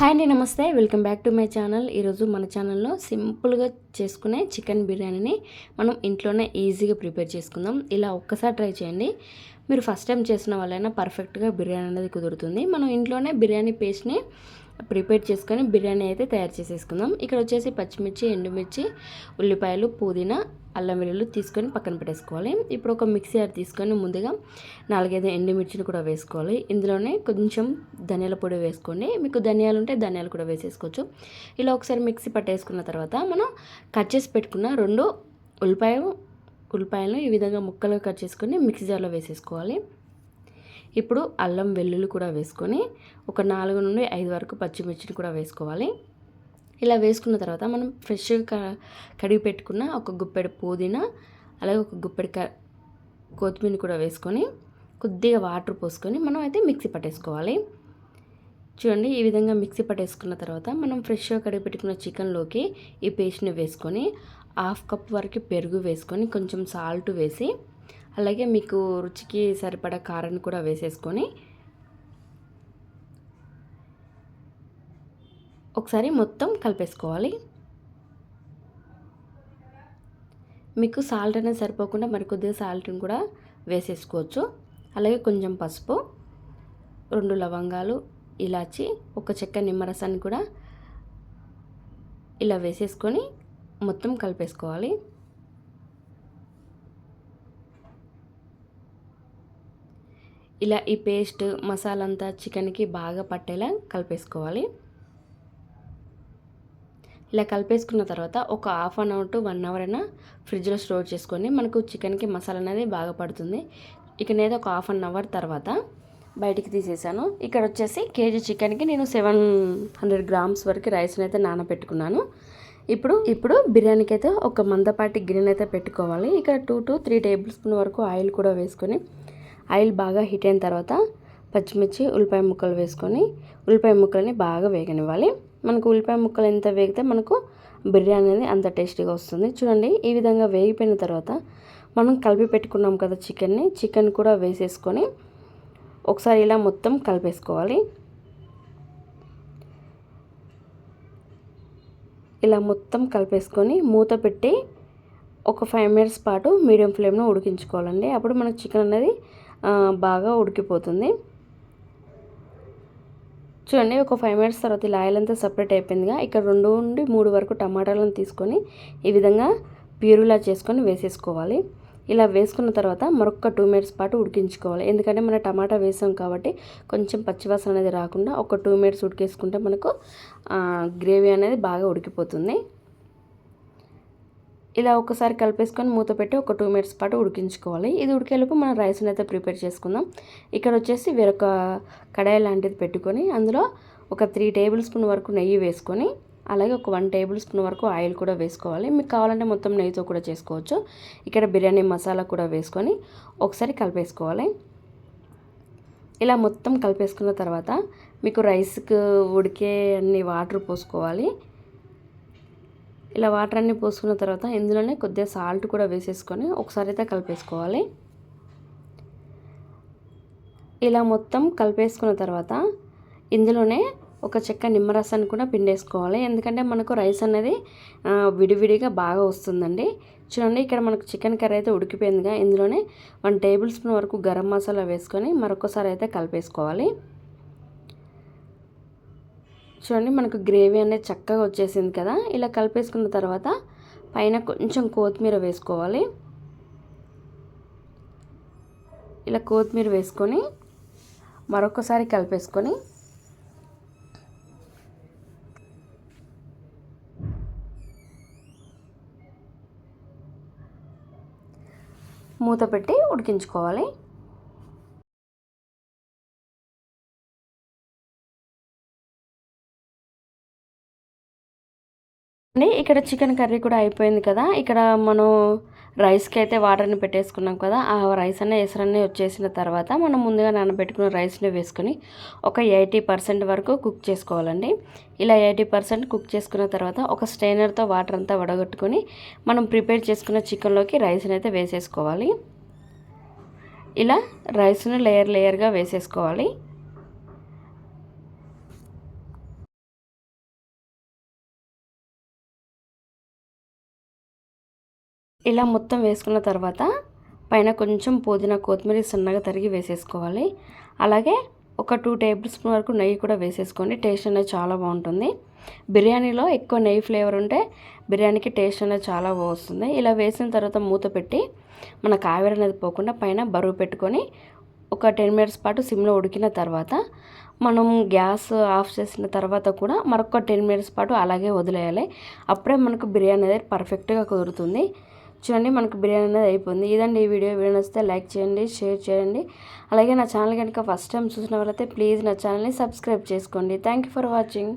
Hi అండి namaste. Welcome back to my channel. ఈరోజు మన ఛానల్లో సింపుల్గా చేసుకునే చికెన్ బిర్యానీని మనం ఇంట్లోనే ఈజీగా ప్రిపేర్ చేసుకుందాం. ఇలా ఒక్కసారి ట్రై చేయండి. మీరు ఫస్ట్ టైం చేసిన వాళ్ళైనా పర్ఫెక్ట్గా బిర్యానీ అనేది కుదురుతుంది. మనం ఇంట్లోనే బిర్యానీ పేస్ట్ని ప్రిపేర్ చేసుకొని బిర్యానీ అయితే తయారు చేసేసుకుందాం. ఇక్కడ వచ్చేసి పచ్చిమిర్చి ఎండుమిర్చి ఉల్లిపాయలు పుదీనా అల్లం వెల్లుల్లి తీసుకొని పక్కన పెట్టేసుకోవాలి. ఇప్పుడు ఒక మిక్సీ జార్ తీసుకొని ముందుగా నాలుగైదు ఎండుమిర్చిని కూడా వేసుకోవాలి. ఇందులోనే కొంచెం ధనియాల పొడి వేసుకోండి. మీకు ధనియాలు ఉంటే ధనియాలు కూడా వేసేసుకోవచ్చు. ఇలా ఒకసారి మిక్సీ పట్టేసుకున్న తర్వాత మనం కట్ చేసి పెట్టుకున్న రెండు ఉల్లిపాయ ఉల్లిపాయలను ఈ విధంగా ముక్కలుగా కట్ చేసుకొని మిక్సీ జార్లో వేసేసుకోవాలి. ఇప్పుడు అల్లం వెల్లుల్లి కూడా వేసుకొని ఒక నాలుగు నుండి ఐదు వరకు పచ్చిమిర్చిని కూడా వేసుకోవాలి. ఇలా వేసుకున్న తర్వాత మనం ఫ్రెష్గా కడిగి పెట్టుకున్న ఒక గుప్పెడు పుదీనా అలాగే ఒక గుప్పెడు క కొత్తిమీర కూడా వేసుకొని కొద్దిగా వాటర్ పోసుకొని మనం అయితే మిక్సీ పట్టేసుకోవాలి. చూడండి ఈ విధంగా మిక్సీ పట్టేసుకున్న తర్వాత మనం ఫ్రెష్గా కడిగి పెట్టుకున్న చికెన్లోకి ఈ పేస్ట్ని వేసుకొని హాఫ్ కప్ వరకు పెరుగు వేసుకొని కొంచెం సాల్ట్ వేసి అలాగే మీకు రుచికి సరిపడా కారాన్ని కూడా వేసేసుకొని ఒకసారి మొత్తం కలిపేసుకోవాలి. మీకు సాల్ట్ అనేది సరిపోకుండా మరి కొద్దిగా సాల్ట్ని కూడా వేసేసుకోవచ్చు. అలాగే కొంచెం పసుపు రెండు లవంగాలు ఇలాచి ఒక చెక్క నిమ్మరసాన్ని కూడా ఇలా వేసేసుకొని మొత్తం కలిపేసుకోవాలి. ఇలా ఈ పేస్ట్ మసాలా అంతా చికెన్కి బాగా పట్టేలా కలిపేసుకోవాలి. ఇలా కలిపేసుకున్న తర్వాత ఒక half an hour to one hour అయినా ఫ్రిడ్జ్లో స్టోర్ చేసుకొని మనకు చికెన్కి మసాలా అనేది బాగా పడుతుంది. ఇక నేను ఒక హాఫ్ అన్ అవర్ తర్వాత బయటికి తీసేసాను. ఇక్కడ వచ్చేసి కేజీ చికెన్కి నేను సెవెన్ హండ్రెడ్ గ్రామ్స్ వరకు రైస్ని అయితే నానబెట్టుకున్నాను. ఇప్పుడు ఇప్పుడు బిర్యానీకి అయితే ఒక మందపాటి గిన్నెని అయితే పెట్టుకోవాలి. ఇక్కడ two to three tablespoon వరకు ఆయిల్ కూడా వేసుకొని ఆయిల్ బాగా హీట్ అయిన తర్వాత పచ్చిమిర్చి ఉల్లిపాయ ముక్కలు వేసుకొని ఉల్లిపాయ ముక్కలని బాగా వేగనివ్వాలి. మనకు ఉల్లిపాయ ముక్కలు ఎంత వేగితే మనకు బిర్యానీ అనేది అంత టేస్టీగా వస్తుంది. చూడండి ఈ విధంగా వేగిపోయిన తర్వాత మనం కలిపి పెట్టుకున్నాం కదా చికెన్ని చికెన్ కూడా వేసేసుకొని ఒకసారి ఇలా మొత్తం కలిపేసుకోవాలి. ఇలా మొత్తం కలిపేసుకొని మూత పెట్టి ఒక ఫైవ్ మినిట్స్ పాటు మీడియం ఫ్లేమ్లో ఉడికించుకోవాలండి. అప్పుడు మనకు చికెన్ అనేది బాగా ఉడికిపోతుంది. చూడండి ఒక ఫైవ్ మినిట్స్ తర్వాత ఇలా ఆయిల్ అంతా సపరేట్ అయిపోయిందిగా. ఇక్కడ రెండు నుండి మూడు వరకు టమాటాలను తీసుకొని ఈ విధంగా ప్యూరులా చేసుకొని వేసేసుకోవాలి. ఇలా వేసుకున్న తర్వాత మరొక టూ మినిట్స్ పాటు ఉడికించుకోవాలి. ఎందుకంటే మన టమాటా వేసాం కాబట్టి కొంచెం పచ్చివాసన అనేది రాకుండా ఒక టూ మినిట్స్ ఉడికేసుకుంటే మనకు గ్రేవీ అనేది బాగా ఉడికిపోతుంది. ఇలా ఒకసారి కలిపేసుకొని మూత పెట్టి ఒక టూ మినిట్స్ పాటు ఉడికించుకోవాలి. ఇది ఉడికేలోపు మనం రైస్ని అయితే ప్రిపేర్ చేసుకుందాం. ఇక్కడ వచ్చేసి వేరొక కడాయి లాంటిది పెట్టుకొని అందులో ఒక త్రీ టేబుల్ స్పూన్ వరకు నెయ్యి వేసుకొని అలాగే ఒక వన్ టేబుల్ స్పూన్ వరకు ఆయిల్ కూడా వేసుకోవాలి. మీకు కావాలంటే మొత్తం నెయ్యితో కూడా చేసుకోవచ్చు. ఇక్కడ బిర్యానీ మసాలా కూడా వేసుకొని ఒకసారి కలిపేసుకోవాలి. ఇలా మొత్తం కలిపేసుకున్న తర్వాత మీకు రైస్కి ఉడికే అన్ని వాటర్ పోసుకోవాలి. ఇలా వాటర్ అన్నీ పోసుకున్న తర్వాత ఇందులోనే కొద్దిగా సాల్ట్ కూడా వేసేసుకొని ఒకసారి అయితే కలిపేసుకోవాలి. ఇలా మొత్తం కలిపేసుకున్న తర్వాత ఇందులోనే ఒక చెక్క నిమ్మరసాన్ని కూడా పిండేసుకోవాలి. ఎందుకంటే మనకు రైస్ అనేది విడివిడిగా బాగా వస్తుందండి. చూడండి ఇక్కడ మనకు చికెన్ కర్రీ అయితే ఉడికిపోయిందిగా. ఇందులోనే వన్ టేబుల్ స్పూన్ వరకు గరం మసాలా వేసుకొని మరొకసారి అయితే కలిపేసుకోవాలి. చూడండి మనకు గ్రేవీ అనేది చక్కగా వచ్చేసింది కదా. ఇలా కలిపేసుకున్న తర్వాత పైన కొంచెం కొత్తిమీర వేసుకోవాలి. ఇలా కొత్తిమీర వేసుకొని మరొకసారి కలిపేసుకొని మూత పెట్టి ఉడికించుకోవాలి. అండి ఇక్కడ చికెన్ కర్రీ కూడా అయిపోయింది కదా. ఇక్కడ మనం రైస్కి అయితే వాటర్ని పెట్టేసుకున్నాం కదా. ఆ రైస్ అనే ఎసరన్నీ వచ్చేసిన తర్వాత మనం ముందుగా నానబెట్టుకున్న రైస్ని వేసుకొని ఒక ఎయిటీ పర్సెంట్ వరకు కుక్ చేసుకోవాలండి. ఇలా ఎయిటీ పర్సెంట్ కుక్ చేసుకున్న తర్వాత ఒక స్టైనర్తో వాటర్ అంతా వడగొట్టుకొని మనం ప్రిపేర్ చేసుకున్న చికెన్లోకి రైస్ని అయితే వేసేసుకోవాలి. ఇలా రైస్ను లేయర్ లేయర్గా వేసేసుకోవాలి. ఇలా మొత్తం వేసుకున్న తర్వాత పైన కొంచెం పుదీనా కొత్తిమీర సన్నగా తరిగి వేసేసుకోవాలి. అలాగే ఒక టూ టేబుల్ స్పూన్ వరకు నెయ్యి కూడా వేసేసుకోండి. టేస్ట్ అనేది చాలా బాగుంటుంది. బిర్యానీలో ఎక్కువ నెయ్యి ఫ్లేవర్ ఉంటే బిర్యానీకి టేస్ట్ అనేది చాలా వస్తుంది ఇలా వేసిన తర్వాత మూత పెట్టి మన కావేరి అనేది పోకుండా పైన బరువు పెట్టుకొని ఒక టెన్ మినిట్స్ పాటు సిమ్లో ఉడికిన తర్వాత మనం గ్యాస్ ఆఫ్ చేసిన తర్వాత కూడా మరొక టెన్ మినిట్స్ పాటు అలాగే వదిలేయాలి. అప్పుడే మనకు బిర్యానీ అనేది పర్ఫెక్ట్గా కుదురుతుంది. చూడండి మనకు బిర్యానీ అనేది అయిపోయింది. ఇదండి ఈ వీడియో. వీడియో నచ్చితే లైక్ చేయండి షేర్ చేయండి. అలాగే నా ఛానల్ కనుక ఫస్ట్ టైం చూసిన వాళ్ళైతే ప్లీజ్ నా ఛానల్ని సబ్స్క్రైబ్ చేసుకోండి. Thank you for watching.